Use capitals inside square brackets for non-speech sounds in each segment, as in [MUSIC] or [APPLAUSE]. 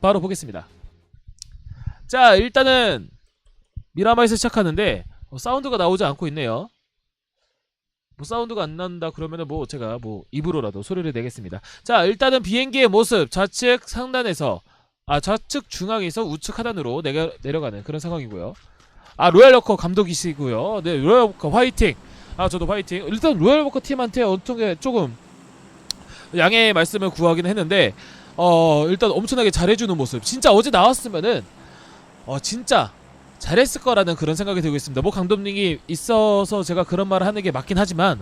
바로 보겠습니다. 자 일단은 미라마에서 시작하는데 어, 사운드가 나오지 않고 있네요. 뭐 사운드가 안 난다 그러면은 뭐 제가 뭐 입으로라도 소리를 내겠습니다. 자 일단은 비행기의 모습 좌측 상단에서 아 좌측 중앙에서 우측 하단으로 내려, 내려가는 그런 상황이고요. 아 로얄워커 감독이시고요. 네 로얄워커 화이팅. 아 저도 화이팅. 일단 로얄워커 팀한테 어떤 게 조금 양해의 말씀을 구하긴 했는데 어 일단 엄청나게 잘해주는 모습. 진짜 어제 나왔으면은 어 진짜 잘했을 거라는 그런 생각이 들고 있습니다. 뭐 감독님이 있어서 제가 그런 말을 하는 게 맞긴 하지만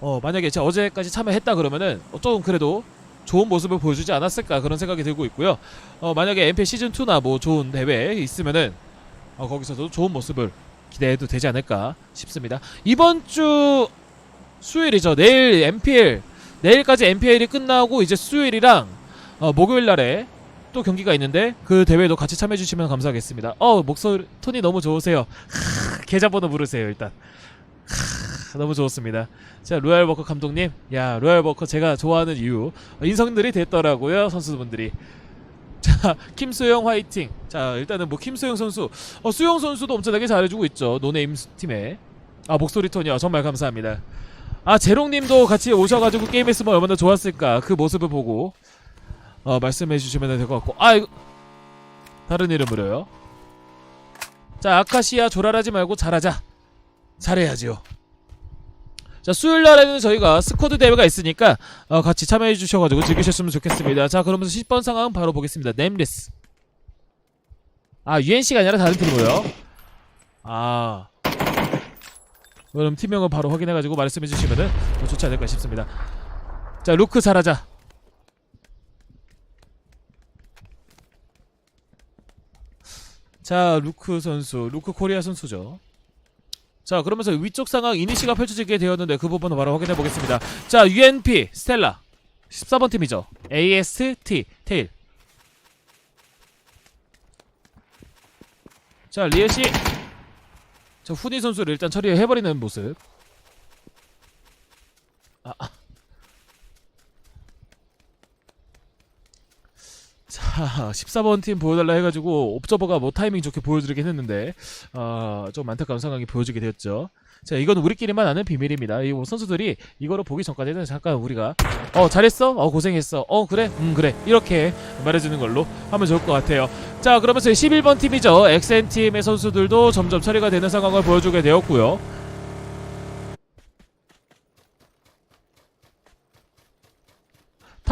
어 만약에 제가 어제까지 참여했다 그러면은 어, 조금 그래도 좋은 모습을 보여주지 않았을까 그런 생각이 들고 있고요. 어 만약에 MP 시즌 2나 뭐 좋은 대회 있으면은 어 거기서도 좋은 모습을 기대해도 되지 않을까 싶습니다. 이번 주 수요일이죠. 내일 MPL 내일까지 MPL이 끝나고 이제 수요일이랑 어, 목요일 날에 또 경기가 있는데 그 대회도 같이 참여해 주시면 감사하겠습니다. 어 목소리 톤이 너무 좋으세요. 하, 계좌번호 부르세요 일단. 하, 너무 좋습니다. 자 로얄 버커 감독님, 야 로얄 버커 제가 좋아하는 이유 어, 인성들이 됐더라고요 선수분들이. [LAUGHS] 자 김수영 화이팅. 자 일단은 뭐 김수영 선수, 어 수영 선수도 엄청나게 잘해주고 있죠 노네임 팀에. 아 목소리 톤이요 정말 감사합니다. 아 제롱님도 같이 오셔가지고 게임했으면 얼마나 좋았을까 그 모습을 보고 어, 말씀해 주시면 될 것 같고. 아 이거 다른 이름으로요. 자 아카시아 조랄하지 말고 잘하자. 잘해야지요. 자 수요일 날에는 저희가 스쿼드 대회가 있으니까 어, 같이 참여해 주셔가지고 즐기셨으면 좋겠습니다. 자 그러면서 10번 상황 바로 보겠습니다. 넴리스. 아 UNC가 아니라 다른 팀이고요. 아. 그럼 팀명을 바로 확인해가지고 말씀해 주시면은 더 좋지 않을까 싶습니다. 자 루크 잘하자 자 루크 선수 루크 코리아 선수죠. 자 그러면서 위쪽 상황 이니시가 펼쳐지게 되었는데 그 부분을 바로 확인해 보겠습니다. 자 UNP 스텔라. 14번 팀이죠. AST 테일. 자 리에시 자 후니 선수를 일단 처리해버리는 모습. 아, 자, [LAUGHS] 14번 팀 보여달라 해가지고 옵저버가 뭐 타이밍 좋게 보여드리긴 했는데 어, 좀 안타까운 상황이 보여지게 되었죠. 자, 이건 우리끼리만 아는 비밀입니다. 이뭐 선수들이 이거를 보기 전까지는 잠깐 우리가 어 잘했어, 어 고생했어, 어 그래, 음 그래 이렇게 말해주는 걸로 하면 좋을 것 같아요. 자, 그러면서 11번 팀이죠. 엑센 팀의 선수들도 점점 처리가 되는 상황을 보여주게 되었고요.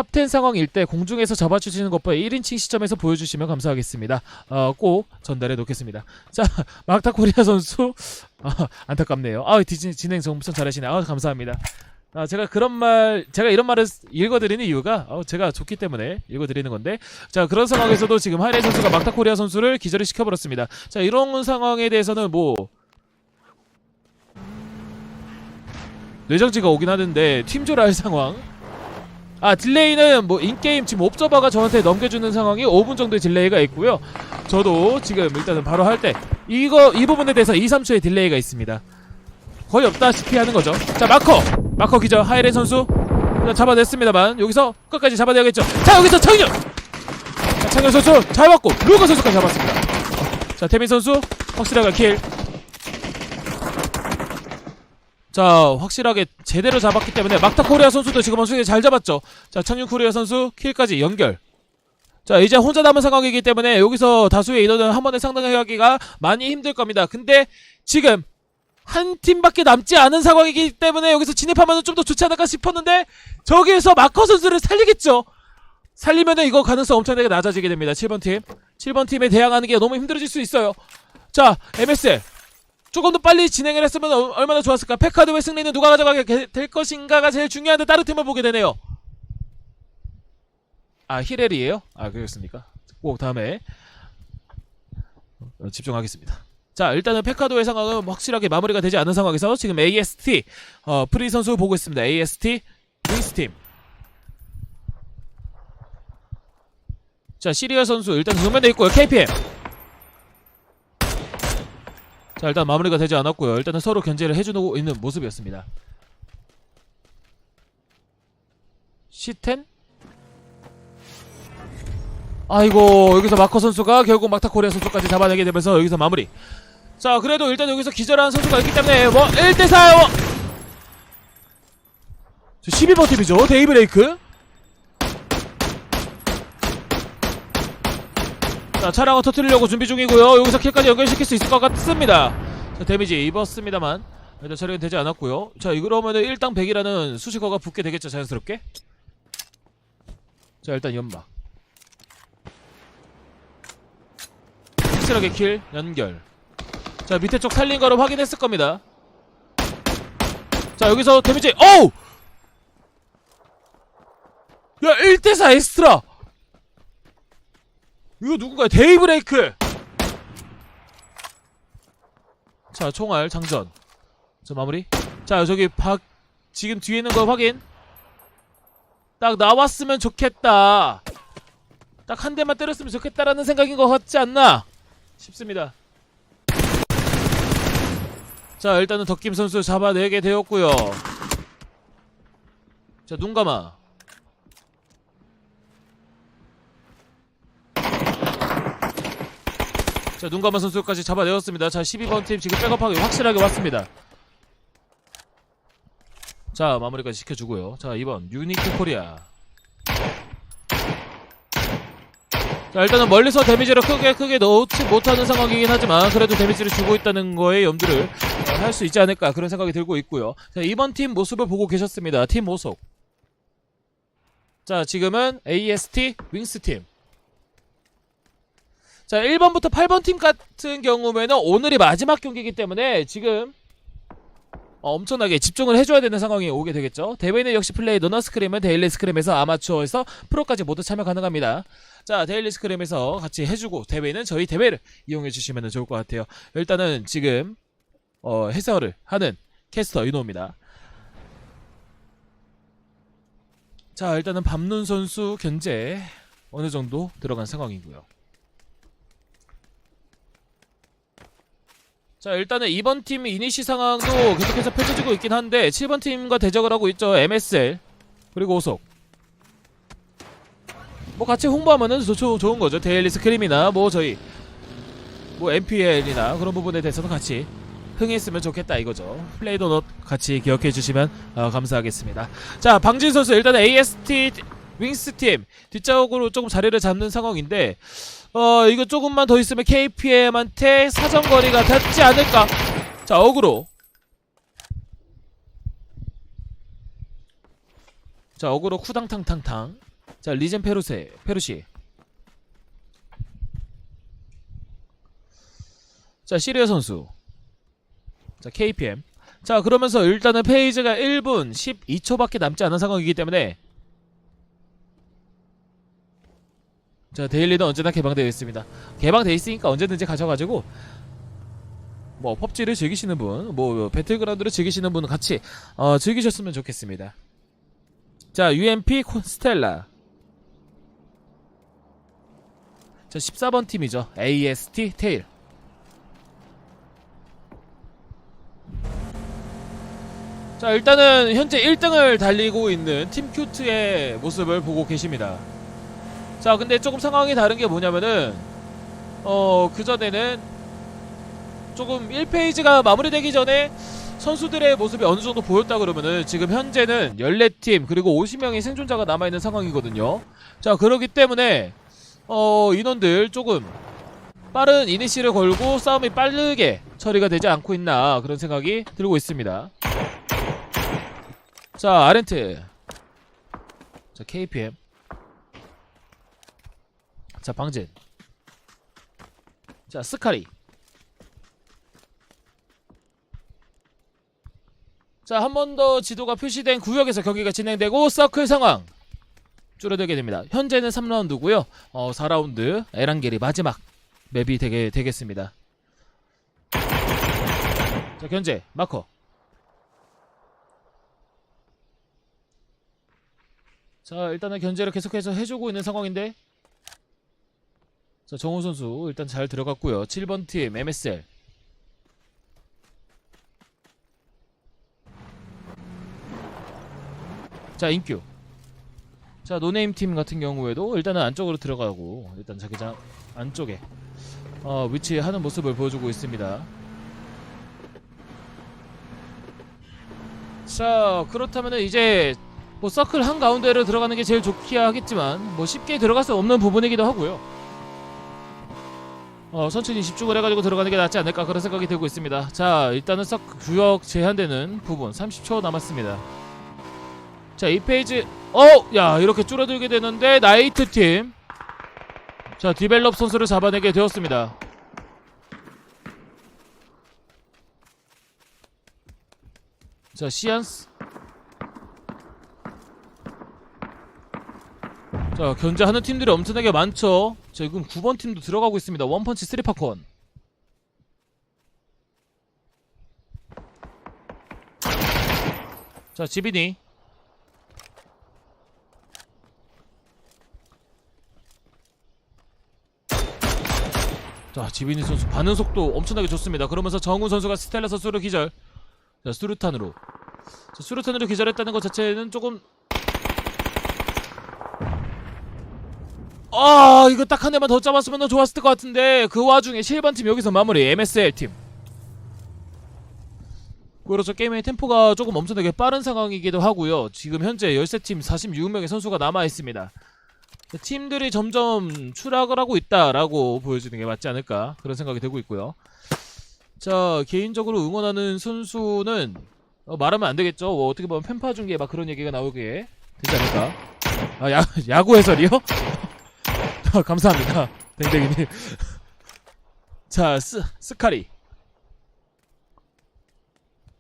탑10 상황일 때 공중에서 잡아주시는 것과 1인칭 시점에서 보여주시면 감사하겠습니다. 어, 꼭 전달해 놓겠습니다. 자, [LAUGHS] 마크타 코리아 선수 아, 안타깝네요. 아, 디즈니 진행 엄청 잘하시네. 아, 감사합니다. 아, 제가 그런 말, 제가 이런 말을 읽어드리는 이유가 어, 제가 좋기 때문에 읽어드리는 건데, 자 그런 상황에서도 지금 하이레 선수가 마크타 코리아 선수를 기절을 시켜버렸습니다. 자 이런 상황에 대해서는 뭐 뇌정지가 오긴 하는데 팀조라 할 상황. 아 딜레이는 뭐 인게임 지금 옵저버가 저한테 넘겨주는 상황이 5분 정도의 딜레이가 있고요. 저도 지금 일단은 바로 할 때 이거 이 부분에 대해서 2, 3초의 딜레이가 있습니다. 거의 없다시피 하는 거죠. 자 마커! 마커 기절. 하이렌 선수. 자, 잡아냈습니다만 여기서 끝까지 잡아내야겠죠. 자 여기서 청년 자, 청년 선수 잘 맞고 루가 선수까지 잡았습니다. 자 태민 선수 확실하게 킬 자 확실하게 제대로 잡았기 때문에 막타 코리아 선수도 지금 원숭이 잘 잡았죠. 자 청윤 코리아 선수 킬까지 연결. 자 이제 혼자 남은 상황이기 때문에 여기서 다수의 인원을 한 번에 상당하기가 많이 힘들 겁니다. 근데 지금 한 팀밖에 남지 않은 상황이기 때문에 여기서 진입하면 좀 더 좋지 않을까 싶었는데 저기에서 마커 선수를 살리겠죠. 살리면은 이거 가능성 엄청나게 낮아지게 됩니다. 7번 팀. 7번 팀에 대항하는 게 너무 힘들어질 수 있어요. 자 MSL 조금 더 빨리 진행을 했으면 어- 얼마나 좋았을까? 페카드의 승리는 누가 가져가게 게- 될 것인가가 제일 중요한데 다른 팀을 보게 되네요. 아 히렐이에요? 아 그렇습니까? 꼭 다음에. 어, 집중하겠습니다. 자 일단은 페카도의 상황은 확실하게 마무리가 되지 않은 상황에서 지금 AST 어, 프리 선수 보고 있습니다. AST 루이스팀. 자 시리아 선수 일단 정면에 있고요. KPM 자 일단 마무리가 되지 않았고요. 일단은 서로 견제를 해주고 있는 모습이었습니다. 시텐? 아이고 여기서 마커 선수가 결국 막타 코리아 선수까지 잡아내게 되면서 여기서 마무리. 자 그래도 일단 여기서 기절한 선수가 있기 때문에 뭐 1대4 12번 팀이죠. 데이브레이크 자 차량을 터뜨리려고 준비 중이고요. 여기서 킬까지 연결시킬 수 있을 것 같습니다. 자 데미지 입었습니다만 일단 처리는 되지 않았고요. 자 이러면은 1당 100이라는 수식어가 붙게 되겠죠 자연스럽게? 자 일단 연막 확실하게 킬 연결. 자 밑에 쪽 살린 거를 확인했을 겁니다. 자 여기서 데미지 어우 야 1대4 엑스트라 이거 누군가요? 데이브레이크! 자 총알 장전. 자 마무리. 자 저기 박 지금 뒤에 있는 거 확인. 딱 나왔으면 좋겠다. 딱 한 대만 때렸으면 좋겠다라는 생각인 것 같지 않나? 싶습니다. 자 일단은 덕김 선수 잡아내게 되었고요. 자 눈 감아 자 눈감아 선수까지 잡아내었습니다. 자 12번 팀 지금 백업하기 확실하게 왔습니다. 자 마무리까지 시켜주고요. 자 2번 유니크 코리아. 자 일단은 멀리서 데미지를 크게 크게 넣지 못하는 상황이긴 하지만 그래도 데미지를 주고 있다는 거에 염두를 할 수 있지 않을까 그런 생각이 들고 있고요. 자 이번 팀 모습을 보고 계셨습니다. 팀 모속. 자 지금은 AST 윙스 팀 자 1번부터 8번 팀 같은 경우에는 오늘이 마지막 경기이기 때문에 지금 어, 엄청나게 집중을 해줘야 되는 상황이 오게 되겠죠. 대회는 역시 플레이 노너 스크림은 데일리 스크림에서 아마추어에서 프로까지 모두 참여 가능합니다. 자 데일리 스크림에서 같이 해주고 대회는 저희 대회를 이용해 주시면 좋을 것 같아요. 일단은 지금 어, 해설을 하는 캐스터 윤호입니다. 자 일단은 밤눈 선수 견제 어느 정도 들어간 상황이고요. 자 일단은 2번 팀 이니시 상황도 계속해서 펼쳐지고 있긴 한데 7번 팀과 대적을 하고 있죠 MSL 그리고 오속. 뭐 같이 홍보하면은 좋, 좋, 좋은 거죠. 데일리 스크림이나 뭐 저희 뭐 MPL이나 그런 부분에 대해서도 같이 흥했으면 좋겠다 이거죠. 플레이도넛 같이 기억해 주시면 어, 감사하겠습니다. 자 방진 선수 일단은 AST 윙스 팀 뒷쪽으로 조금 자리를 잡는 상황인데 어 이거 조금만 더 있으면 KPM한테 사정거리가 닿지 않을까? 자 어그로. 자 어그로 쿠당탕탕탕. 자 리젠 페루세 페루시. 자 시리어 선수. 자 KPM 자 그러면서 일단은 페이지가 1분 12초밖에 남지 않은 상황이기 때문에 자 데일리는 언제나 개방되어 있습니다 개방되어 있으니까 언제든지 가셔가지고 뭐 펍지를 즐기시는 분, 뭐 배틀그라운드를 즐기시는 분은 같이 어, 즐기셨으면 좋겠습니다. 자 UMP 콘스텔라 자 14번 팀이죠 AST 테일 자 일단은 현재 1등을 달리고 있는 팀 큐트의 모습을 보고 계십니다. 자 근데 조금 상황이 다른 게 뭐냐면은 어 그전에는 조금 1페이지가 마무리되기 전에 선수들의 모습이 어느 정도 보였다 그러면은 지금 현재는 14팀 그리고 50명의 생존자가 남아있는 상황이거든요. 자 그러기 때문에 어 인원들 조금 빠른 이니시를 걸고 싸움이 빠르게 처리가 되지 않고 있나 그런 생각이 들고 있습니다. 자 아렌트. 자 KPM 자 방진. 자 스카리. 자 한 번 더 지도가 표시된 구역에서 경기가 진행되고 서클 상황 줄어들게 됩니다. 현재는 3라운드고요. 어 4라운드 에란겔이 마지막 맵이 되게 되겠습니다. 자 견제 마커. 자 일단은 견제를 계속해서 해주고 있는 상황인데 자 정우 선수 일단 잘 들어갔고요 7번 팀 MSL 자 인큐 자 노네임 팀 같은 경우에도 일단은 안쪽으로 들어가고 일단 자기장 안쪽에 어, 위치하는 모습을 보여주고 있습니다. 자 그렇다면은 이제 뭐 서클 한 가운데로 들어가는 게 제일 좋기야 하겠지만 뭐 쉽게 들어갈 수 없는 부분이기도 하고요. 어 천천히 집중을 해가지고 들어가는 게 낫지 않을까 그런 생각이 들고 있습니다. 자 일단은 석 구역 제한되는 부분 30초 남았습니다. 자이 페이지 어! 야 이렇게 줄어들게 되는데 나이트 팀. 자 디벨롭 선수를 잡아내게 되었습니다. 자 시안스 자 견제하는 팀들이 엄청나게 많죠 자 지금 9번 팀도 들어가고 있습니다. 원펀치 3파콘. 자 지빈이 자 지빈이 선수 반응 속도 엄청나게 좋습니다. 그러면서 정훈 선수가 스텔라 선수를 기절. 자 수류탄으로. 자, 수류탄으로 기절했다는 것 자체는 조금 아 이거 딱 한 대만 더 잡았으면 더 좋았을 것 같은데 그 와중에 실반팀 여기서 마무리 MSL 팀 그렇죠 게임의 템포가 조금 엄청나게 빠른 상황이기도 하고요 지금 현재 13팀 46명의 선수가 남아있습니다 팀들이 점점 추락을 하고 있다라고 보여지는 게 맞지 않을까 그런 생각이 들고 있고요 자 개인적으로 응원하는 선수는 어, 말하면 안 되겠죠. 뭐 어떻게 보면 팬파 중에 막 그런 얘기가 나오게 되지 않을까. 아, 야, 야구 해설이요? [LAUGHS] 아, 감사합니다. 댕댕이님. [LAUGHS] 자, 스, 스카리.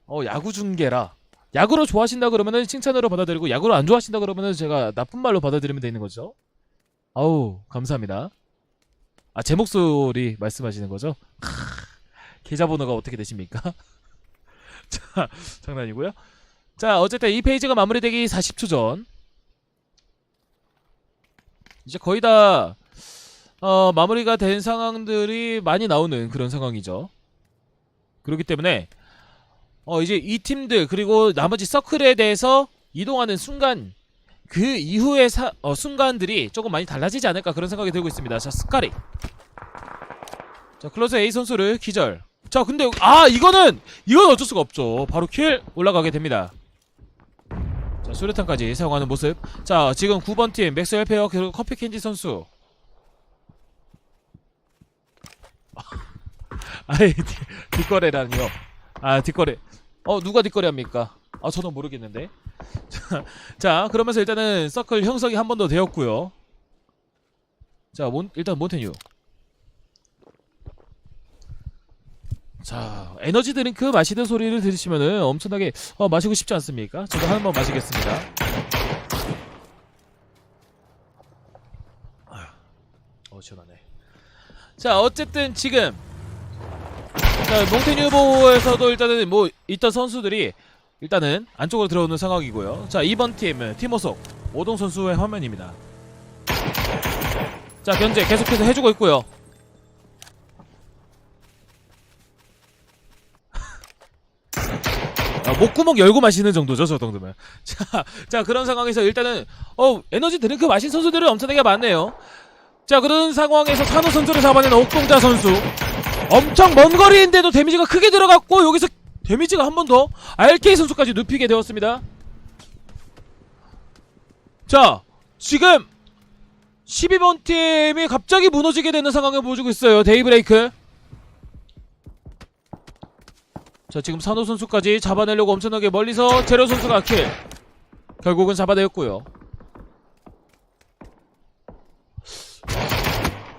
어, 야구 중계라. 야구를 좋아하신다 그러면은 칭찬으로 받아들이고, 야구를 안 좋아하신다 그러면은 제가 나쁜 말로 받아들이면 되는 거죠. 아우, 감사합니다. 아, 제 목소리 말씀하시는 거죠? 계좌번호가 어떻게 되십니까? [LAUGHS] 자, 장난이고요. 자, 어쨌든 이 페이지가 마무리되기 40초 전. 이제 거의 다 어, 마무리가 된 상황들이 많이 나오는 그런 상황이죠. 그렇기 때문에 어, 이제 이 팀들 그리고 나머지 서클에 대해서 이동하는 순간 그 이후의 사, 어, 순간들이 조금 많이 달라지지 않을까 그런 생각이 들고 있습니다. 자, 스카리. 자, 클로즈 A 선수를 기절. 자 근데 아 이거는 이건 어쩔 수가 없죠 바로 킬 올라가게 됩니다 자 수류탄까지 사용하는 모습 자 지금 9번 팀 맥스웰 페어 그리고 커피 캔디 선수 [LAUGHS] 아이 뒷- 뒷거래라니요 아 뒷거래 어 누가 뒷거래 합니까 아 저는 모르겠는데 [LAUGHS] 자, 자 그러면서 일단은 서클 형성이 한 번 더 되었고요 자 몬, 일단 몬테뉴 자 에너지 드링크 마시는 소리를 들으시면은 엄청나게 어, 마시고 싶지 않습니까? 저도 한 번 마시겠습니다. 어 시원하네. 자 어쨌든 지금 자 몽테뉴보에서도 일단은 뭐 있던 선수들이 일단은 안쪽으로 들어오는 상황이고요. 자 2번 팀 티모속 오동 선수의 화면입니다. 자 견제 계속해서 해주고 있고요. [LAUGHS] 아, 목구멍 열고 마시는 정도죠, 저 정도면. [LAUGHS] 자, 자 그런 상황에서 일단은 어 에너지 드링크 마신 선수들이 엄청나게 많네요. 자 그런 상황에서 산호 선수를 잡아낸 옥동자 선수 엄청 먼 거리인데도 데미지가 크게 들어갔고 여기서 데미지가 한 번 더 RK 선수까지 눕히게 되었습니다. 자 지금 12번 팀이 갑자기 무너지게 되는 상황을 보여주고 있어요. 데이브레이크. 자 지금 산호 선수까지 잡아내려고 엄청나게 멀리서 제로 선수가 킬 결국은 잡아내었고요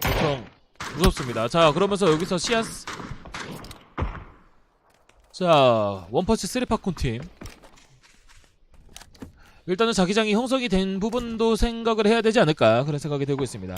엄청 무섭습니다. 자 그러면서 여기서 시안스 자 원펀치 쓰리파콘 팀. 일단은 자기장이 형성이 된 부분도 생각을 해야 되지 않을까 그런 생각이 들고 있습니다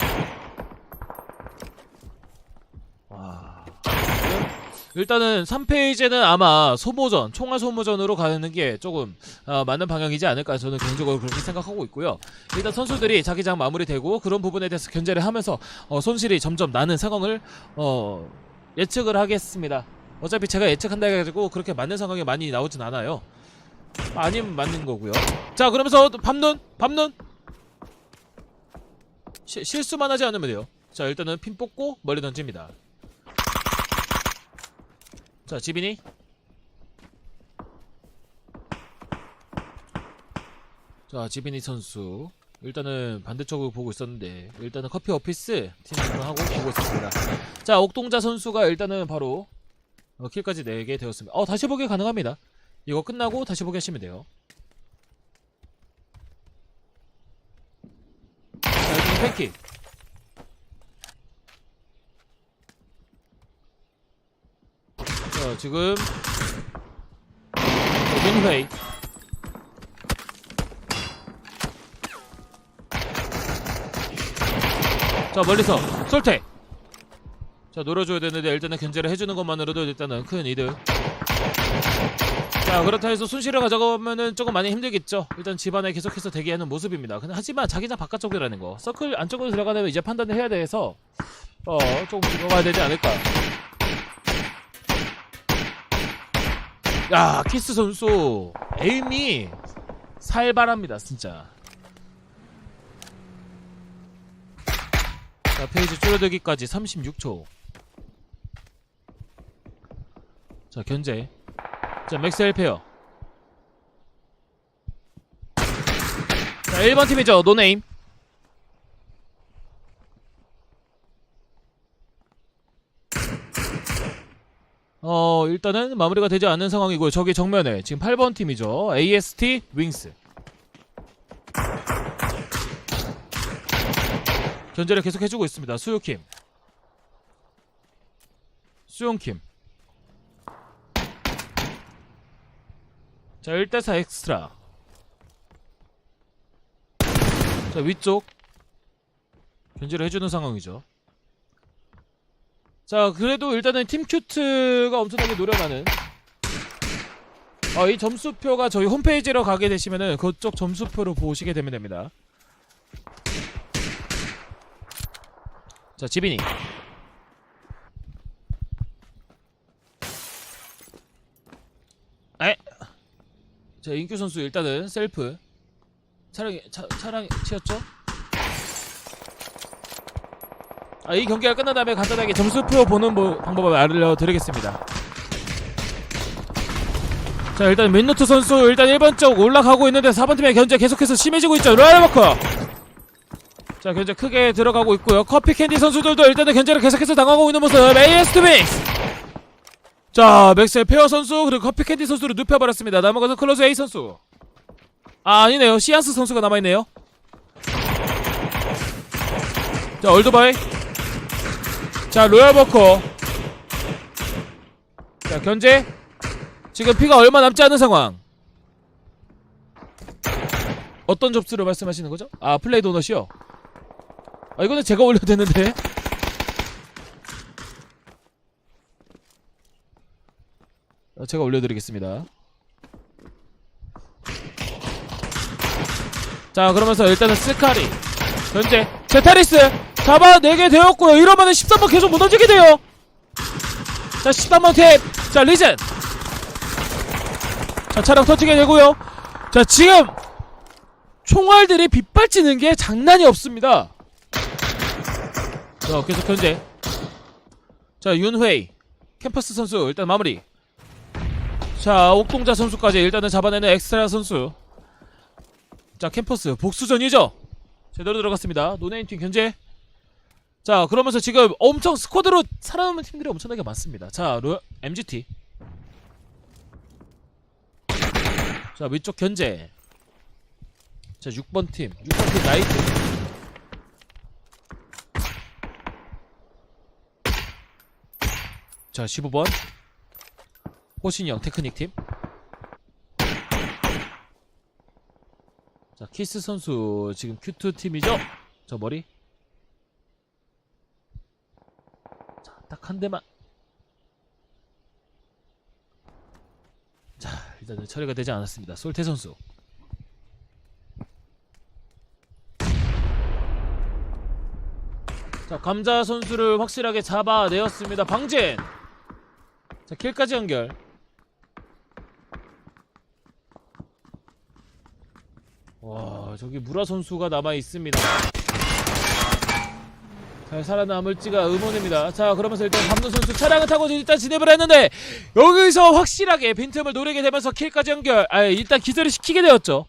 일단은 3페이지는 아마 소모전, 총알 소모전으로 가는 게 조금 어, 맞는 방향이지 않을까 저는 개인적으로 그렇게 생각하고 있고요. 일단 선수들이 자기장 마무리되고 그런 부분에 대해서 견제를 하면서 어, 손실이 점점 나는 상황을 어, 예측을 하겠습니다. 어차피 제가 예측한다 해가지고 그렇게 맞는 상황이 많이 나오진 않아요. 아니면 맞는 거고요. 자 그러면서 밤눈, 밤눈. 시- 실수만 하지 않으면 돼요. 자 일단은 핀 뽑고 멀리 던집니다. 자 지빈이 자 지빈이 선수 일단은 반대쪽으로 보고 있었는데 일단은 커피 오피스 팀을 하고 보고 있었습니다. 자 옥동자 선수가 일단은 바로 어, 킬까지 내게 되었습니다. 어 다시 보기 가능합니다. 이거 끝나고 다시 보기 하시면 돼요. 자 일단 팬킥 자 지금. 민회이 자 멀리서. 솔테 자 놀아줘야 되는데 일단은 견제를 해주는 것만으로도 일단은 큰 이득. 자 그렇다 해서 순실을 가져가면은 조금 많이 힘들겠죠. 일단 집안에 계속해서 대기하는 모습입니다. 하지만 자기장 바깥쪽이라는 거. 서클 안쪽으로 들어가려면 이제 판단을 해야 돼서 어 조금 들어가야 되지 않을까 야 키스 선수 에임이 살벌합니다 진짜. 자 페이지 줄어들기까지 36초. 자 견제. 자 맥스 헬페어. 자 1번 팀이죠 노네임 어 일단은 마무리가 되지 않는 상황이고요. 저기 정면에 지금 8번 팀이죠. AST 윙스 견제를 계속 해주고 있습니다. 수요킴. 수용킴. 자 1대4 엑스트라. 자 위쪽. 견제를 해주는 상황이죠 자 그래도 일단은 팀 큐트가 엄청나게 노력하는 어, 이 점수표가 저희 홈페이지로 가게 되시면은 그쪽 점수표로 보시게 되면 됩니다 자 지빈이 에? 자 인규 선수 일단은 셀프 차량이 차, 차량이 치였죠? 아, 이 경기가 끝난 다음에 간단하게 점수표 보는 뭐- 방법을 알려드리겠습니다. 자 일단 민노트 선수 일단 1번 쪽 올라가고 있는데 4번 팀의 견제 계속해서 심해지고 있죠. 로얄버커 자 견제 크게 들어가고 있고요. 커피 캔디 선수들도 일단은 견제를 계속해서 당하고 있는 모습 AS 믹스 자 맥스의 페어 선수 그리고 커피 캔디 선수를 눕혀버렸습니다. 남은 것은 클로즈 A 선수 아 아니네요. 시안스 선수가 남아있네요. 자 올드바이 자 로얄버커. 자 견제. 지금 피가 얼마 남지 않은 상황. 어떤 접수를 말씀하시는 거죠? 아 플레이 도넛이요? 아 이거는 제가 올려도 되는데. 어, 제가 올려드리겠습니다. 자 그러면서 일단은 스카리. 현재 제타리스 잡아내게 되었고요. 이러면은 13번 계속 못 던지게 돼요. 자 13번 탭 자 리젠 자 차량 터지게 되고요. 자 지금 총알들이 빗발치는 게 장난이 없습니다. 자 계속 현재. 자 윤회이. 캠퍼스 선수 일단 마무리. 자 옥동자 선수까지 일단은 잡아내는 엑스트라 선수. 자 캠퍼스 복수전이죠? 제대로 들어갔습니다. 노네임 팀 견제 자 그러면서 지금 엄청 스쿼드로 살아남은 팀들이 엄청나게 많습니다. 자 로, MGT 자 위쪽 견제. 자 6번 팀. 6번 팀 라이트. 자 15번. 호신형 테크닉 팀. 자 키스 선수 지금 Q2 팀이죠? 저 머리 딱 한 대만. 자 일단은 처리가 되지 않았습니다. 솔태 선수. 자 감자 선수를 확실하게 잡아내었습니다. 방진! 자 킬까지 연결. 와 저기 무라 선수가 남아 있습니다. 잘 살아남을지가 의문입니다. 자, 그러면서 일단 감독 선수 차량을 타고 일단 진입을 했는데 여기서 확실하게 빈틈을 노리게 되면서 킬까지 연결. 아, 일단 기절을 시키게 되었죠.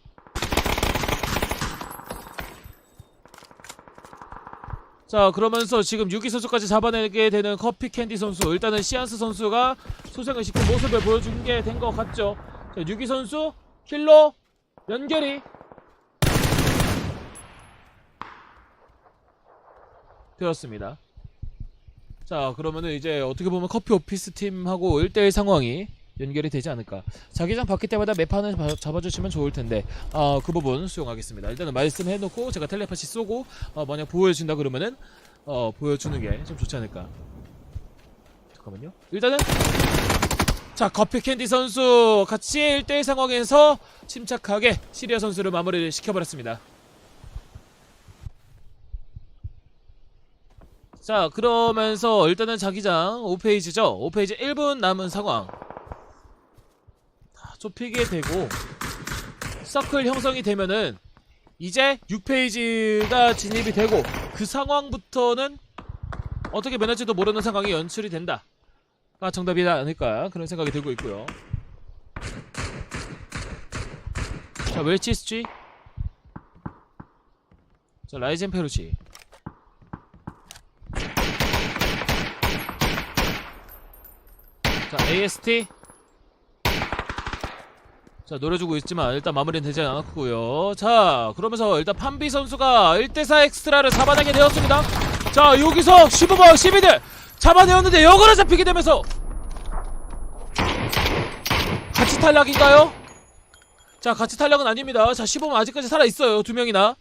자, 그러면서 지금 유기 선수까지 잡아내게 되는 커피 캔디 선수. 일단은 시안스 선수가 소생을 시킨 모습을 보여준 게 된 것 같죠. 자, 유기 선수 킬로 연결이 되었습니다. 자, 그러면은 이제 어떻게 보면 커피 오피스 팀하고 1대1 상황이 연결이 되지 않을까. 자기장 바뀔 때마다 매판을 바- 잡아주시면 좋을 텐데, 어, 그 부분 수용하겠습니다. 일단은 말씀해놓고 제가 텔레파시 쏘고, 어, 만약 보여준다 그러면은, 어, 보여주는 게 좀 좋지 않을까. 잠깐만요. 일단은, 자, 커피 캔디 선수 같이 1대1 상황에서 침착하게 시리아 선수를 마무리를 시켜버렸습니다. 자 그러면서 일단은 자기장 5페이지죠? 5페이지 1분 남은 상황. 다 좁히게 되고 서클 형성이 되면은 이제 6페이지가 진입이 되고 그 상황부터는 어떻게 변할지도 모르는 상황이 연출이 된다 가 정답이지 않을까 그런 생각이 들고 있고요. 자 웰치스쥐 자 라이젠 페루시 자 AST 자 노려주고 있지만 일단 마무리는 되지 않았고요. 자 그러면서 일단 판비 선수가 1대4 엑스트라를 잡아내게 되었습니다. 자 여기서 15번 12들 잡아내었는데 역으로 잡히게 되면서 같이 탈락인가요? 자 같이 탈락은 아닙니다. 자 15번 아직까지 살아있어요 두 명이나.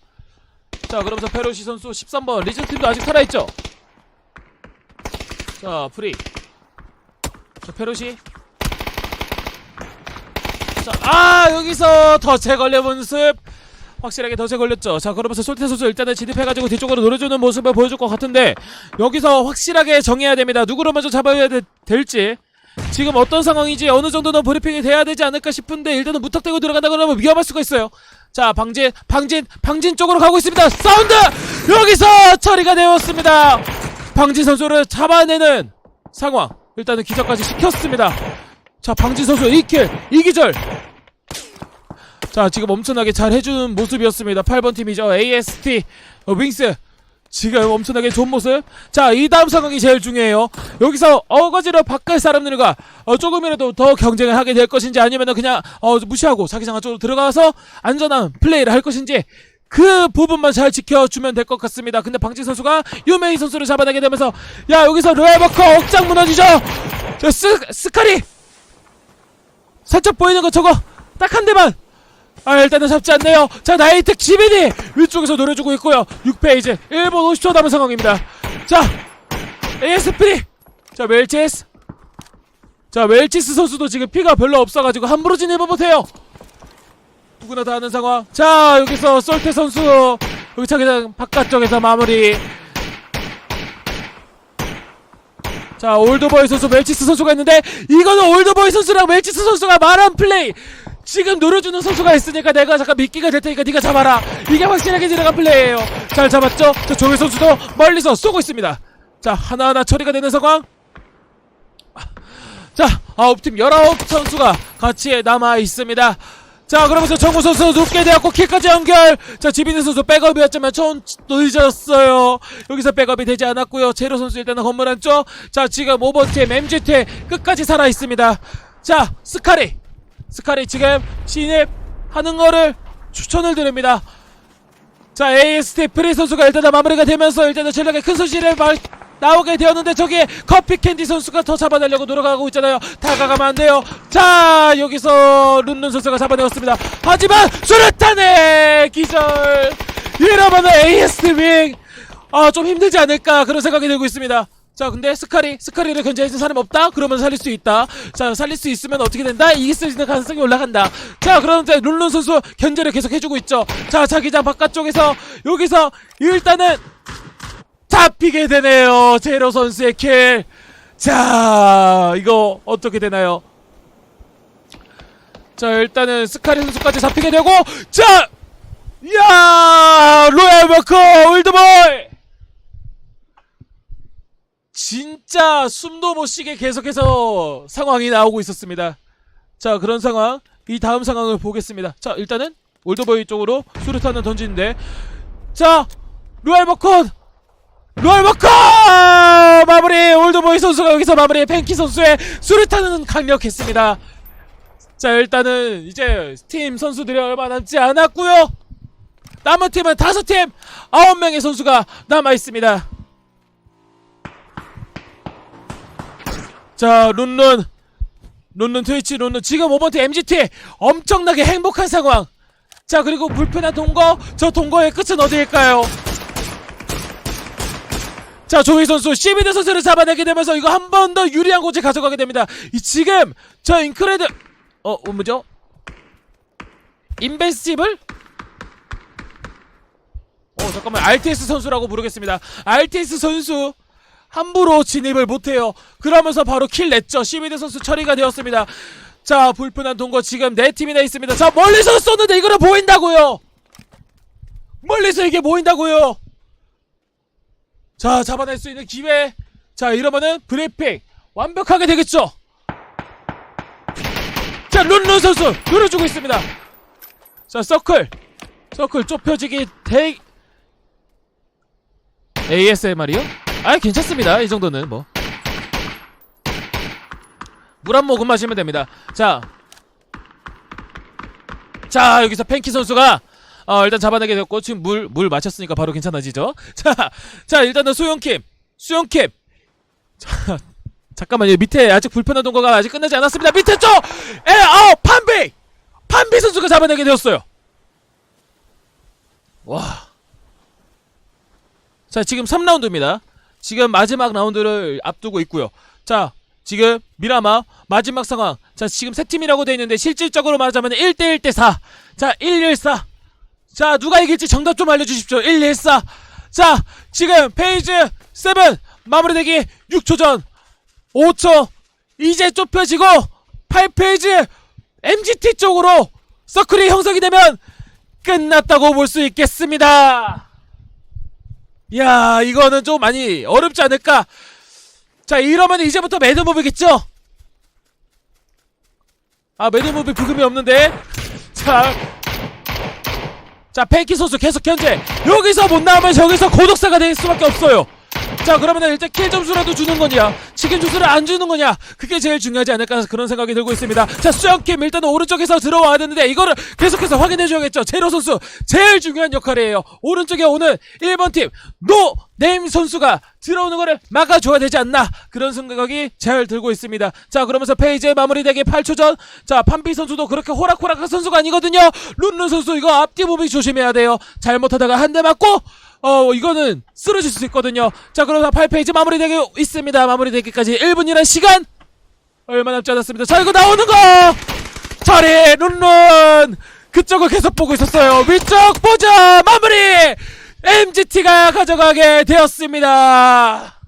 자 그러면서 페로시 선수 13번 리즈팀도 아직 살아있죠? 자 프리 자, 페로시. 자, 아, 여기서 덫에 걸려 모습. 확실하게 덫에 걸렸죠. 자, 그러면서 솔태 선수 일단은 진입해가지고 뒤쪽으로 노려주는 모습을 보여줄 것 같은데, 여기서 확실하게 정해야 됩니다. 누구를 먼저 잡아야 되- 될지. 지금 어떤 상황인지 어느 정도는 브리핑이 돼야 되지 않을까 싶은데, 일단은 무턱대고 들어간다 그러면 위험할 수가 있어요. 자, 방진, 방진, 방진 쪽으로 가고 있습니다. 사운드! 여기서 처리가 되었습니다. 방진 선수를 잡아내는 상황. 일단은 기절까지 시켰습니다. 자, 방진 선수 2킬, 2기절. 자, 지금 엄청나게 잘 해주는 모습이었습니다. 8번 팀이죠. AST, 어, 윙스. 지금 엄청나게 좋은 모습. 자, 이 다음 상황이 제일 중요해요. 여기서 어거지로 바깥 사람들과 어, 조금이라도 더 경쟁을 하게 될 것인지 아니면 그냥 어, 무시하고 자기장 안쪽으로 들어가서 안전한 플레이를 할 것인지 그 부분만 잘 지켜주면 될 것 같습니다. 근데 방진 선수가 유메이 선수를 잡아내게 되면서 야 여기서 로얄버커 억장 무너지죠. 저 스, 스카리! 살짝 보이는 거 저거 딱 한 대만! 아 일단은 잡지 않네요. 자 나이텍 지민이 위쪽에서 노려주고 있고요. 6페이지 1분 50초 남은 상황입니다. 자 AS프리! 자 웰치스! 자 웰치스 선수도 지금 피가 별로 없어가지고 함부로 진입을 못해요 누구나 다 아는 상황. 자 여기서 솔테 선수 여기 자기장 바깥쪽에서 마무리. 자 올드보이 선수 멜치스 선수가 있는데 이거는 올드보이 선수랑 멜치스 선수가 말한 플레이. 지금 노려주는 선수가 있으니까 내가 잠깐 미끼가 될 테니까 네가 잡아라. 이게 확실하게 들어간 플레이예요. 잘 잡았죠? 자 조일 선수도 멀리서 쏘고 있습니다. 자 하나하나 처리가 되는 상황. 자 아홉 팀 열아홉 선수가 같이 남아 있습니다 자 그러면서 정우 선수 눕게 되었고 킥까지 연결. 자 지빈 선수 백업이었지만 좀 늦었어요. 여기서 백업이 되지 않았고요. 제로 선수 일단은 건물 안쪽. 자 지금 5번 팀 MGT 끝까지 살아 있습니다. 자 스카리. 스카리 지금 진입하는 거를 추천을 드립니다. 자 AST 프리 선수가 일단 다 마무리가 되면서 일단은 전략에 큰말 나오게 되었는데 저기 커피 캔디 선수가 더 잡아내려고 노력하고 있잖아요. 다가가면 안 돼요. 자 여기서 룬룬 선수가 잡아내었습니다. 하지만 수류탄의 기절! 이러면은 AST 윙아 좀 힘들지 않을까 그런 생각이 들고 있습니다. 자 근데 스카리 스카리를 견제해준 사람 없다? 그러면 살릴 수 있다. 자 살릴 수 있으면 어떻게 된다? 이길 수 있는 가능성이 올라간다. 자 그런데 룰룬 선수 견제를 계속 해주고 있죠. 자 자기장 바깥쪽에서 여기서 일단은 잡히게 되네요 제로 선수의 킬 자 이거 어떻게 되나요 자 일단은 스카리 선수까지 잡히게 되고 자 야 로얄 버커 올드보이 진짜 숨도 못 쉬게 계속해서 상황이 나오고 있었습니다. 자, 그런 상황. 이 다음 상황을 보겠습니다. 자, 일단은 올드보이 쪽으로 수류탄을 던지는데 자, 루알 버콘! 버콘! 마무리! 올드보이 선수가 여기서 마무리! pen키 선수의 수류탄은 강력했습니다. 자, 일단은 이제 팀 선수들이 얼마 남지 않았고요. 남은 팀은 다섯 팀, 아홉 명의 선수가 남아 있습니다. 자, 룬룬, 룬룬 트위치 룬룬 지금 5번 팀 MGT 엄청나게 행복한 상황. 자, 그리고 불편한 동거, 저 동거의 끝은 어디일까요? 자, 조이 선수 시비드 선수를 잡아내게 되면서 이거 한 번 더 유리한 곳에 가져가게 됩니다. 이 지금 저 인크레드 어, 뭐죠? 인벤시블? 어 잠깐만 RTS 선수라고 부르겠습니다. RTS 선수 함부로 진입을 못해요. 그러면서 바로 킬 냈죠. 시미드 선수 처리가 되었습니다. 자 불편한 동거 지금 네 팀이나 있습니다. 자 멀리서 쏘는데 이거는 보인다고요. 멀리서 이게 보인다고요 자 잡아낼 수 있는 기회. 자 이러면은 브리핑 완벽하게 되겠죠? 자 룬룬 선수 노려주고 있습니다. 자 서클. 서클 좁혀지기 대 ASMR이요? 아 괜찮습니다. 이 정도는 뭐. 물 한 모금 마시면 됩니다. 자. 자 여기서 팬키 선수가 어, 일단 잡아내게 됐고 지금 물 물 마셨으니까 바로 괜찮아지죠 [LAUGHS] 자, 자 일단은 수영킴 수영킴 자 잠깐만요 밑에 아직 불편한 동거가 아직 끝나지 않았습니다 밑에 쪽 에, 어 판비 판비 선수가 잡아내게 되었어요 와. 자, 지금 3라운드입니다. 지금 마지막 라운드를 앞두고 있고요. 자, 지금 미라마 마지막 상황. 자, 지금 세 팀이라고 돼 있는데 실질적으로 말하자면 1대 1 대 4. 자, 114. 자, 누가 이길지 정답 좀 알려 주십시오. 114. 자, 지금 페이지 7 마무리되기 6초 전. 5초. 이제 좁혀지고 8페이지 MGT 쪽으로 서클이 형성이 되면 끝났다고 볼 수 있겠습니다. 야, 이거는 좀 많이 어렵지 않을까? 자, 이러면 이제부터 매드무비겠죠? 아, 매드무비 부금이 없는데? 자, 자, 팬키 선수 계속 현재 여기서 못 나오면 저기서 고독사가 될 수밖에 없어요. 자, 그러면 일단 킬 점수라도 주는 거냐, 치킨 점수를 안 주는 거냐, 그게 제일 중요하지 않을까 그런 생각이 들고 있습니다. 자, 수영킴 일단은 오른쪽에서 들어와야 되는데 이거를 계속해서 확인해 줘야겠죠. 제로 선수 제일 중요한 역할이에요. 오른쪽에 오는 1번 팀노 네임 선수가 들어오는 거를 막아줘야 되지 않나 그런 생각이 잘 들고 있습니다. 자, 그러면서 페이지에 마무리되기 8초 전. 자, 판비 선수도 그렇게 호락호락한 선수가 아니거든요. 룬룬 선수 이거 앞뒤 무빙 조심해야 돼요. 잘못하다가 한 대 맞고 어 이거는 쓰러질 수 있거든요. 자 그러면 8페이지 마무리되기 있습니다. 마무리되기까지 1분이라는 시간 얼마 남지 않았습니다. 자 이거 나오는 거 처리 룬룬 그쪽을 계속 보고 있었어요. 위쪽 보자 마무리 MGT가 가져가게 되었습니다.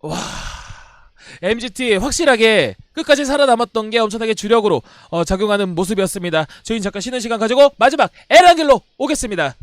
와 MGT 확실하게 끝까지 살아남았던 게 엄청나게 주력으로 어, 작용하는 모습이었습니다. 저희는 잠깐 쉬는 시간 가지고 마지막 에란길로 오겠습니다.